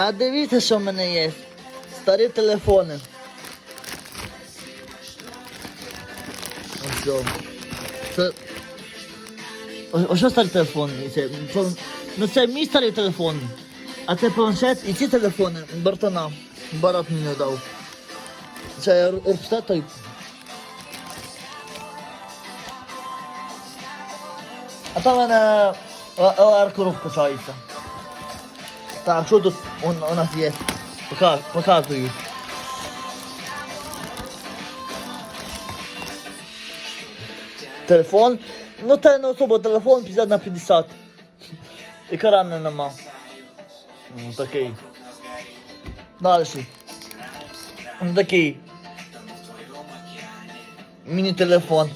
А дивіться, що в мене є. Старі телефони. Ось. Це... Ось що старий телефон. І Це, ну це мій старий телефон. А це планшет і ці телефони братана. Барат мені дав. Це той. А в мене ЛР коробка качається. Так, що тут у, нас є? Пока, показую. Телефон. Ну це не особо телефон 50 на 50. Екрану нема. Ну, такий. Далі. Ну, такий. Міні-телефон.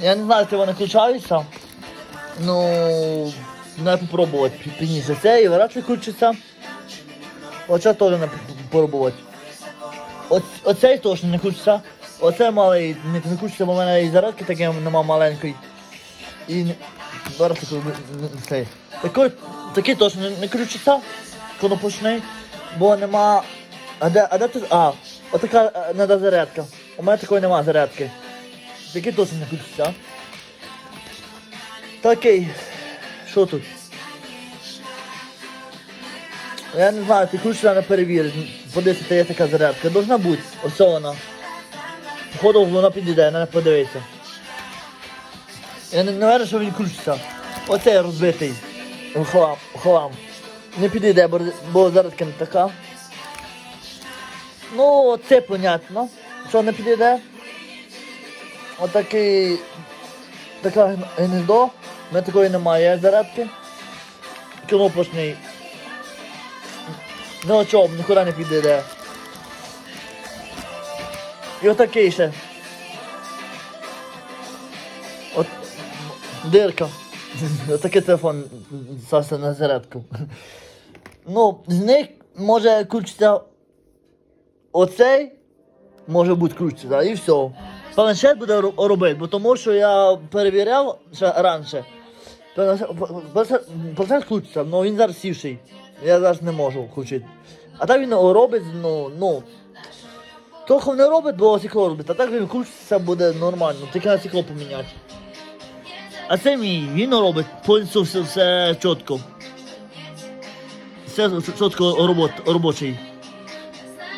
Я не знаю, чи вони включаються. Ну, треба попробувати пізніше. Це і вряд ли. Оце теж треба попробувати. Оц, оцей точно не включиться. Оце малий не, не включиться, бо в мене і зарядки таке нема маленької. І не- зараз не- не- цей. Такий, такий точно не, не включиться, кнопочний, бо нема. А де, а де тут? А, отака треба зарядка. У мене такої нема зарядки. Такий точно не включиться. Такий. Що тут? Я не знаю, ти ключ треба перевірити. Подивитися, є така зарядка. Должна бути. Ось вона. Походу вона підійде, треба подивитися. Я не впевнений, що він крутиться. Оцей розбитий. Хлам. хлам. Не підійде, бо, зарядка не така. Ну, це понятно. Що не підійде. Отакий. Така гн- гніздо. У мене такої немає зарядки. Кнопочний. Ну о чому, нікуди не підійде. І отакий ще. От дирка. Отакий телефон стався на зарядку. Ну, з них може включитися оцей, може бути да, і все. Планшет буде робити, бо тому що я перевіряв ще раніше. Планшет включиться, але він зараз сівший. Я зараз не можу включити. А так він робить, ну, ну. Трохи не робить, бо стекло робить, а так він включиться буде нормально, тільки на стекло поміняти. А це мій, він робить повністю все, все чітко. Все чітко робот, робочий.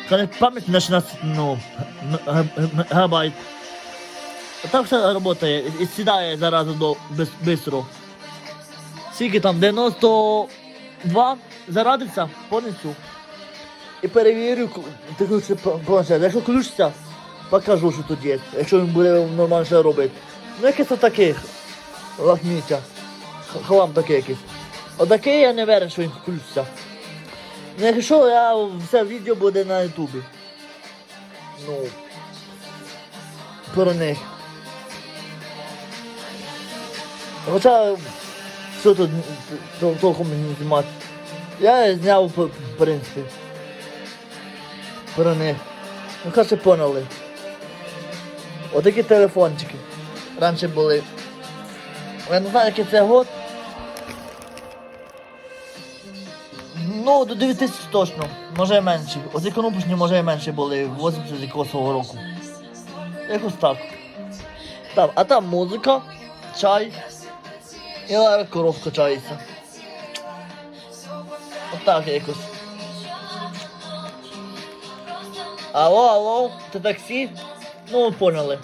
Коли пам'ять на 16 ну, м- г- г- гігабайт. А так все працює і сідає заразу до бистро. Скільки там 92 зарадиться повністю. І перевірю, ти планшет. Якщо включиться, покажу, що тут є. Якщо він буде нормально робити. Ну якесь отаких лахміття. Хлам такий якийсь. Отакий я не вірю, що він включиться. Ну якщо я все відео буде на ютубі. Ну. Про них. Хоча що тут тол- толком не знімати. Я зняв в принципі. Про них. Ну краще поняли. Отакі телефончики. Раніше були. Я не знаю, який це год. Ну, до 9 тисяч точно, може і менше. Оці кнопочні може і менше були 80 якогось року. Якось так. Там, а там музика, чай і лара коров качається. Отак якось. Алло, алло, це таксі? Ну, поняли.